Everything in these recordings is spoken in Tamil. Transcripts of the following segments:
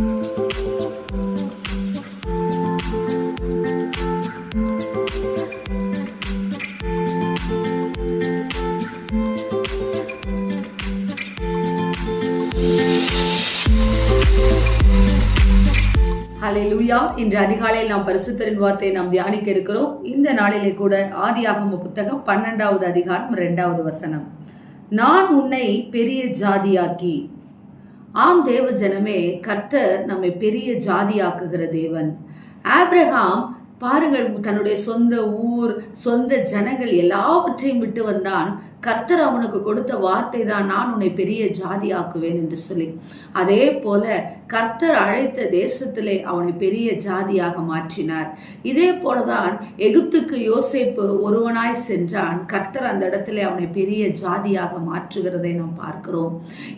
ஹலெலூயா இன்று அதிகாலையில் நாம் பரிசுத்தரின் வார்த்தையை நாம் தியானிக்க இருக்கிறோம். இந்த நாளிலே கூட ஆதியாகம புத்தகம் பன்னெண்டாவது அதிகாரம் இரண்டாவது வசனம். நான் உன்னை பெரிய ஜாதியாக்கி ஆம் தேவ ஜனமே கர்த்தர் நம்மை பெரிய ஜாதியாக்குகிற தேவன். ஆப்ரஹாம் பாருங்கள் தன்னுடைய சொந்த ஊர் சொந்த ஜனங்கள் எல்லாவற்றையும் விட்டு வந்தான். கர்த்தர் அவனுக்கு கொடுத்த வார்த்தை தான் நான் உன்னை பெரிய ஜாதியாக்குவேன் என்று சொல்லி. அதே போல கர்த்தர் அழைத்த தேசத்திலே அவனை பெரிய ஜாதியாக மாற்றினார். இதே போலதான் எகிப்துக்கு யோசேப்பு ஒருவனாய் சென்றான். கர்த்தர் அந்த இடத்துல அவனை பெரிய ஜாதியாக மாற்றுகிறதை நாம் பார்க்கிறோம்.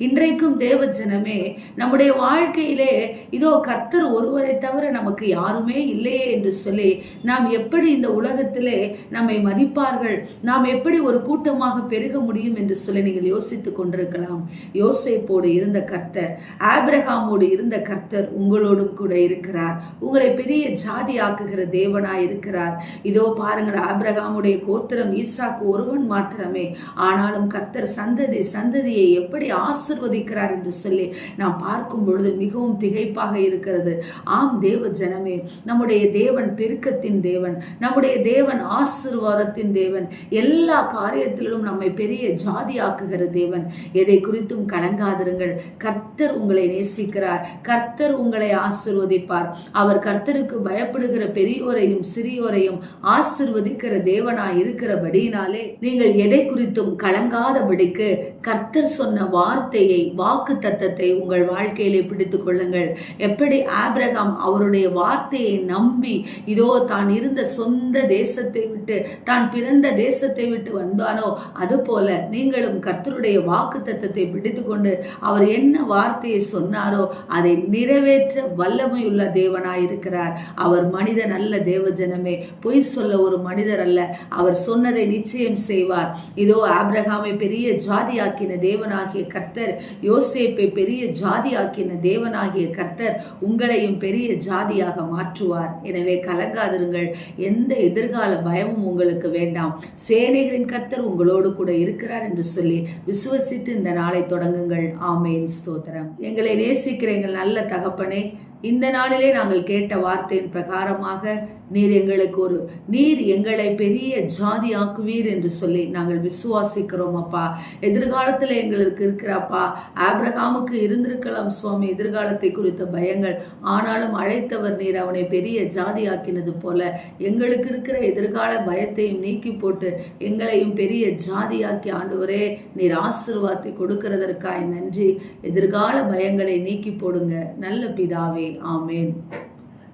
இன்றைக்கும் தேவ ஜனமே நம்முடைய வாழ்க்கையிலே இதோ கர்த்தர் ஒருவரை தவிர நமக்கு யாருமே இல்லையே என்று சொல்லி நாம் எப்படி இந்த உலகத்திலே நம்மை மதிப்பார்கள்? நாம் எப்படி ஒரு கூட்டமாக பெருக முடியும் என்று சொல்லி நீங்கள் யோசித்துக் கொண்டிருக்கலாம். யோசைப்போடு இருந்த கர்த்தர் ஆபிரகாமோடு இருந்த கர்த்தர் உங்களோடும் கூட இருக்கிறார். உங்களை பெரிய ஜாதி ஆக்குகிற தேவனாய் இருக்கிறார். இதோ பாருங்கள் ஆபிரகாமுடைய கோத்திரம் ஈசாக்கு ஒருவன் மாத்திரமே. ஆனாலும் கர்த்தர் சந்ததி சந்ததியை எப்படி ஆசிர்வதிக்கிறார் என்று சொல்லி நாம் பார்க்கும் பொழுது மிகவும் திகைப்பாக இருக்கிறது. ஆம் தேவ ஜனமே நம்முடைய தேவன் பெருக்கத்தின் தேவன் நம்முடைய தேவன் ஆசிர்வாதத்தின் தேவன். எல்லா காரியத்திலும் நம்மை நம்மை பெரிய ஜாதி ஆக்குகிற தேவன். எதை குறித்தும் கலங்காதிருங்கள். கர்த்தர் உங்களை நேசிக்கிறார். கர்த்தர் உங்களை ஆசிர்வதிப்பார். அவர் கர்த்தருக்கு பயப்படுகிற பெரியோரையும் சிறியோரையும் ஆசிர்வதிக்கிற தேவனாய் இருக்கிறபடியினாலே நீங்கள் எதை குறித்தும் கலங்காதபடிக்கு கர்த்தர் சொன்ன வார்த்தையை வாக்கு தத்தத்தை உங்கள் வாழ்க்கையிலே பிடித்துக் கொள்ளுங்கள். எப்படி ஆப்ரகாம் அவருடைய வார்த்தையை நம்பி இதோ தான் இருந்த சொந்த தேசத்தை விட்டு தான் பிறந்த தேசத்தை விட்டு வந்தானோ அது அதுபோல நீங்களும் கர்த்தருடைய வாக்கு தத்தத்தை பிடித்துக்கொண்டு அவர் என்ன வார்த்தையை சொன்னாரோ அதை நிறைவேற்ற வல்லமையுள்ள தேவனாயிருக்கிறார். அவர் மனிதன் அல்ல தேவஜனமே. பொய் சொல்ல ஒரு மனிதர் அல்ல. அவர் சொன்னதை நிச்சயம் செய்வார். இதோ ஆப்ரஹாமை பெரிய ஜாதியாக்கின தேவனாகிய கர்த்தர் யோசேப்பை பெரிய ஜாதியாக்கின தேவனாகிய கர்த்தர் உங்களையும் பெரிய ஜாதியாக மாற்றுவார். எனவே கலங்காதிருங்கள். எந்த எதிர்கால பயமும் உங்களுக்கு வேண்டாம். சேனைகளின் கர்த்தர் உங்களோடு கூட இருக்கிறார் என்று சொல்லி விசுவசித்து இந்த நாளை தொடங்குங்கள். ஆமேன். ஸ்தோத்திரம். எங்களை நேசிக்கிற எங்கள் நல்ல தகப்பனே இந்த நாளிலே நாங்கள் கேட்ட வார்த்தையின் பிரகாரமாக நீர் எங்களுக்கு ஒரு நீர் எங்களை பெரிய ஜாதி ஆக்குவீர் என்று சொல்லி நாங்கள் விசுவாசிக்கிறோம் அப்பா. எதிர்காலத்தில் எங்களுக்கு இருக்கிறப்பா ஆப்ரஹாமுக்கு இருந்திருக்கலாம் சுவாமி. எதிர்காலத்தை குறித்த பயங்கள். ஆனாலும் அழைத்தவர் நீர் அவனை பெரிய ஜாதி ஆக்கினது போல எங்களுக்கு இருக்கிற எதிர்கால பயத்தையும் நீக்கி போட்டு எங்களையும் பெரிய ஜாதியாக்கி ஆண்டவரே நீர் ஆசிர்வாதத்தை கொடுக்கிறதற்காய் நன்றி. எதிர்கால பயங்களை நீக்கி போடுங்க. நல்ல பிதாவே. ஆமேன்.